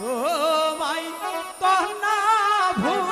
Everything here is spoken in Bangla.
তোমায় তো না ভুল